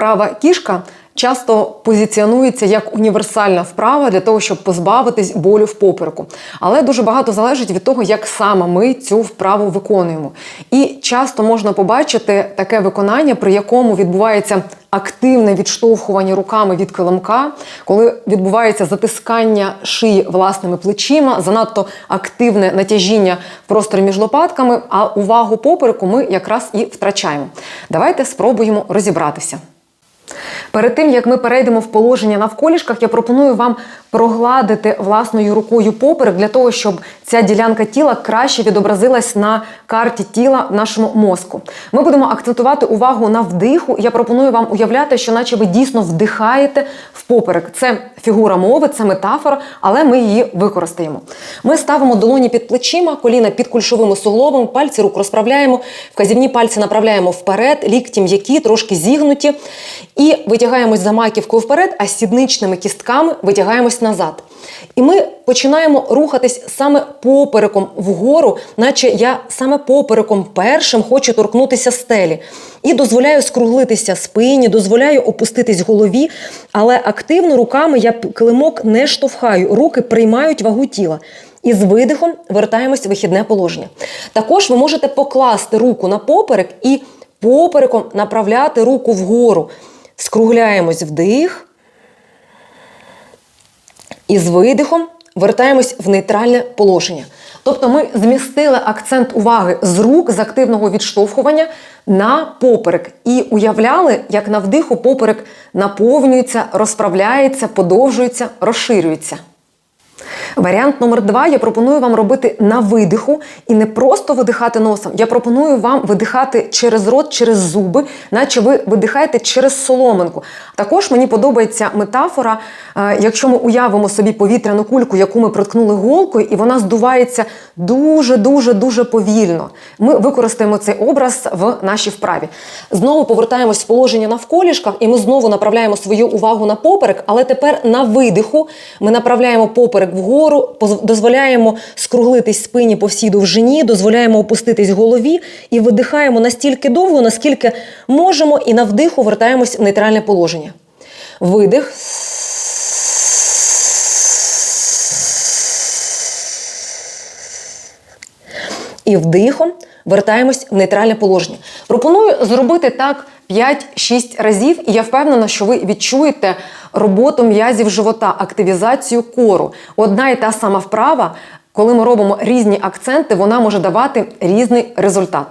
Вправа кішка часто позиціонується як універсальна вправа для того, щоб позбавитись болю в попереку. Але дуже багато залежить від того, як саме ми цю вправу виконуємо. І часто можна побачити таке виконання, при якому відбувається активне відштовхування руками від килимка, коли відбувається затискання шиї власними плечима, занадто активне натяжіння в просторі між лопатками, а увагу попереку ми якраз і втрачаємо. Давайте спробуємо розібратися. Перед тим як ми перейдемо в положення навколішках, я пропоную вам прогладити власною рукою поперек для того, щоб ця ділянка тіла краще відобразилась на карті тіла в нашому мозку. Ми будемо акцентувати увагу на вдиху. Я пропоную вам уявляти, що наче ви дійсно вдихаєте в поперек. Це фігура мови, це метафора, але ми її використаємо. Ми ставимо долоні під плечима, коліна під кульшовими суглобами, пальці рук розправляємо, вказівні пальці направляємо вперед, лікті м'які, трошки зігнуті. І витягаємось за маківкою вперед, а сідничними кістками витягаємось назад. І ми починаємо рухатись саме попереком вгору, наче я саме попереком першим хочу торкнутися стелі. І дозволяю скруглитися спині, дозволяю опуститись голові, але активно руками я килимок не штовхаю, руки приймають вагу тіла. І з видихом вертаємось в вихідне положення. Також ви можете покласти руку на поперек і попереком направляти руку вгору. Скругляємось вдих. І з видихом вертаємось в нейтральне положення. Тобто ми змістили акцент уваги з рук з активного відштовхування на поперек і уявляли, як на вдиху поперек наповнюється, розправляється, подовжується, розширюється. Варіант номер два я пропоную вам робити на видиху і не просто видихати носом. Я пропоную вам видихати через рот, через зуби, наче ви видихаєте через соломинку. Також мені подобається метафора, е, якщо ми уявимо собі повітряну кульку, яку ми проткнули голкою, і вона здувається дуже, дуже, повільно. Ми використаємо цей образ в нашій вправі. Знову повертаємось в положення навколішках, і ми знову направляємо свою увагу на поперек, але тепер на видиху ми направляємо поперек вгору, поз- дозволяємо скруглитись спині по всій довжині, дозволяємо опуститись голові і видихаємо настільки довго, наскільки можемо, і на вдиху вертаємось в нейтральне положення. Видих. І вдихом вертаємось в нейтральне положення. Пропоную зробити так 5-6 разів, і я впевнена, що ви відчуєте роботу м'язів живота, активізацію кору. Одна і та сама вправа, коли ми робимо різні акценти, вона може давати різний результат.